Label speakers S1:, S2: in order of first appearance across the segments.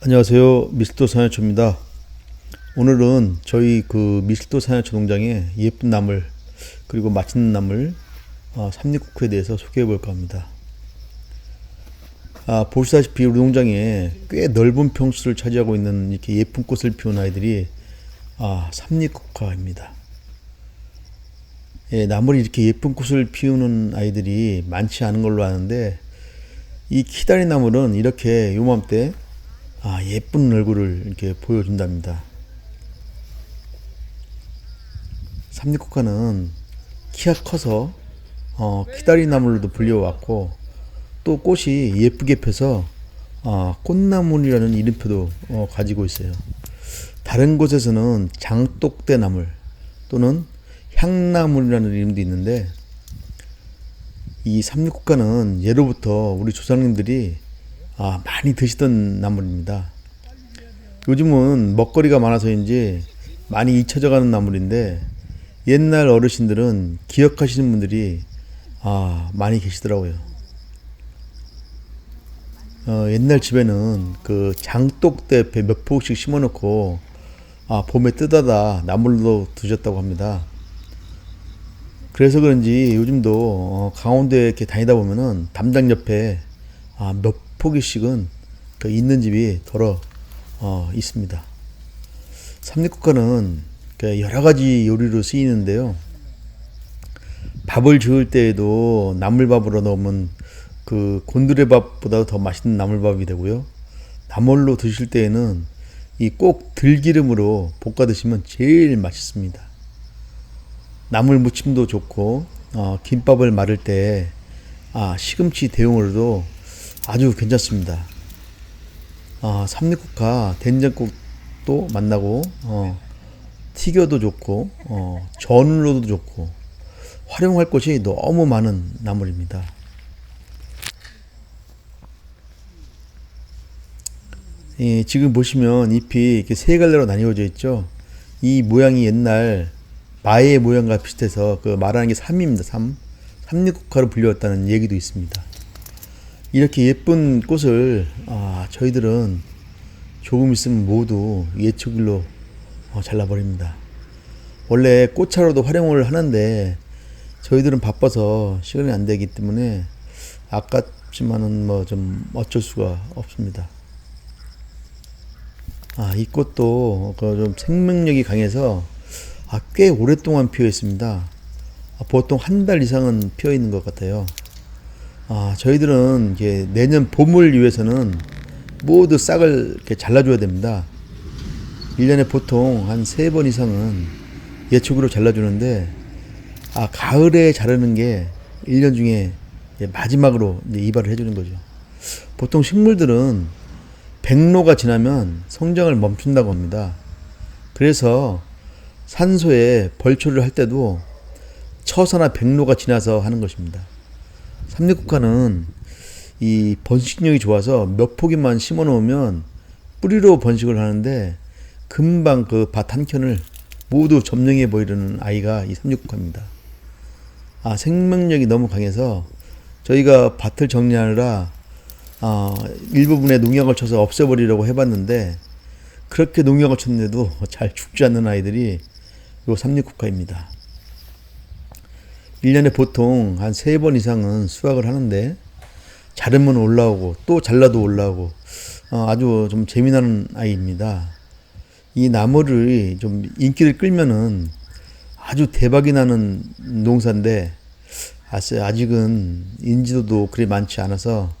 S1: 안녕하세요. 미스터 사야초입니다. 오늘은 저희 그 미스터 사야초 농장의 예쁜 나물 그리고 맛있는 나물 어, 삼립국화에 대해서 소개해 볼까 합니다. 아, 보시다시피 우리 농장에 꽤 넓은 평수를 차지하고 있는 이렇게 예쁜 꽃을 피운 아이들이 아, 삼립국화입니다. 예, 나물이 이렇게 예쁜 꽃을 피우는 아이들이 많지 않은 걸로 아는데 이 키다리 나물은 이렇게 요맘때 아, 예쁜 얼굴을 이렇게 보여준답니다. 삼립국화는 키가 커서 어, 키다리 나물로도 불려왔고 또 꽃이 예쁘게 펴서 어, 꽃나물이라는 이름표도 어, 가지고 있어요. 다른 곳에서는 장독대 나물 또는 향나물이라는 이름도 있는데 이 삼립국화는 예로부터 우리 조상님들이 아, 많이 드시던 나물입니다. 요즘은 먹거리가 많아서인지 많이 잊혀져 가는 나물인데 옛날 어르신들은 기억하시는 분들이 아, 많이 계시더라고요. 어, 옛날 집에는 그 장독대 옆에 몇 포씩 심어놓고 아, 봄에 뜯어다 나물로 드셨다고 합니다. 그래서 그런지 요즘도 어, 강원도에 이렇게 다니다 보면은 담장 옆에 아, 몇 포기씩은 그 있는 집이 더러 어, 있습니다. 삼립국화는 그 여러 가지 요리로 쓰이는데요. 밥을 지을 때에도 나물밥으로 넣으면 그 곤드레밥보다 더 맛있는 나물밥이 되고요. 나물로 드실 때에는 이 꼭 들기름으로 볶아 드시면 제일 맛있습니다. 나물 무침도 좋고 어, 김밥을 말을 때 아, 시금치 대용으로도 아주 괜찮습니다. 아, 삼립국화 된장국도 만나고 어, 튀겨도 좋고 어, 전으로도 좋고 활용할 것이 너무 많은 나물입니다. 예, 지금 보시면 잎이 이렇게 세 갈래로 나뉘어져 있죠. 이 모양이 옛날 마의 모양과 비슷해서 그 말하는 게 삼입니다. 삼. 삼립국화로 불렸다는 얘기도 있습니다. 이렇게 예쁜 꽃을 아, 저희들은 조금 있으면 모두 예초길로 어, 잘라버립니다. 원래 꽃차로도 활용을 하는데 저희들은 바빠서 시간이 안 되기 때문에 아깝지만은 뭐 좀 어쩔 수가 없습니다. 아, 이 꽃도 그좀 생명력이 강해서 아, 꽤 오랫동안 피어 있습니다. 아, 보통 한 달 이상은 피어 있는 것 같아요. 아, 저희들은 이제 내년 봄을 위해서는 모두 싹을 이렇게 잘라줘야 됩니다. 1년에 보통 한 세 번 이상은 예측으로 잘라주는데, 아, 가을에 자르는 게 1년 중에 마지막으로 이발을 해주는 거죠. 보통 식물들은 백로가 지나면 성장을 멈춘다고 합니다. 그래서 산소에 벌초를 할 때도 처서나 백로가 지나서 하는 것입니다. 삼립국화는 이 번식력이 좋아서 몇 포기만 심어 놓으면 뿌리로 번식을 하는데 금방 그 밭 한 켠을 모두 점령해 보이려는 아이가 이 삼립국화입니다. 아, 생명력이 너무 강해서 저희가 밭을 정리하느라 아, 일부분에 농약을 쳐서 없애버리려고 해봤는데 그렇게 농약을 쳤는데도 잘 죽지 않는 아이들이 요 삼립국화입니다. 1년에 보통 한 세 번 이상은 수확을 하는데 자르면 올라오고 또 잘라도 올라오고 어, 아주 좀 재미나는 아이입니다. 이 나무를 좀 인기를 끌면은 아주 대박이 나는 농사인데 아직은 인지도도 그리 많지 않아서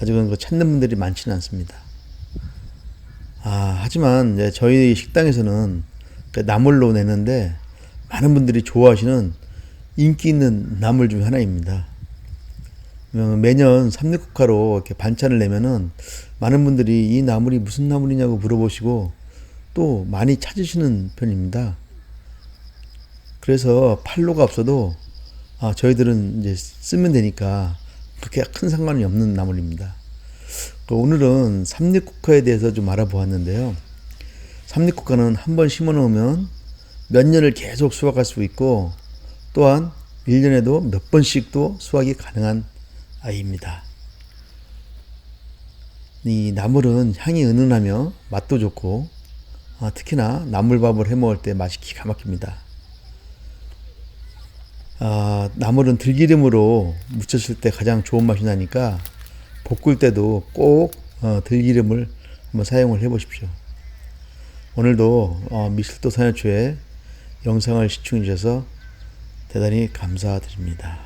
S1: 아직은 그 찾는 분들이 많지는 않습니다. 아, 하지만 저희 식당에서는 그 나물로 내는데 많은 분들이 좋아하시는 인기 있는 나물 중 하나입니다. 어, 매년 삼립국화로 이렇게 반찬을 내면은 많은 분들이 이 나물이 무슨 나물이냐고 물어보시고 또 많이 찾으시는 편입니다. 그래서 팔로가 없어도 아, 저희들은 이제 쓰면 되니까 그렇게 큰 상관이 없는 나물입니다. 그 오늘은 삼립국화에 대해서 좀 알아보았는데요. 삼립국화는 한 번 심어 놓으면 몇 년을 계속 수확할 수 있고 또한 1년에도 몇 번씩도 수확이 가능한 아이입니다. 이 나물은 향이 은은하며 맛도 좋고 아, 특히나 나물밥을 해 먹을 때 맛이 기가 막힙니다. 아, 나물은 들기름으로 무쳤을 때 가장 좋은 맛이 나니까 볶을 때도 꼭 어, 들기름을 한번 사용을 해 보십시오. 오늘도 어, 미술도 사연초에 영상을 시청해 주셔서 대단히 감사드립니다.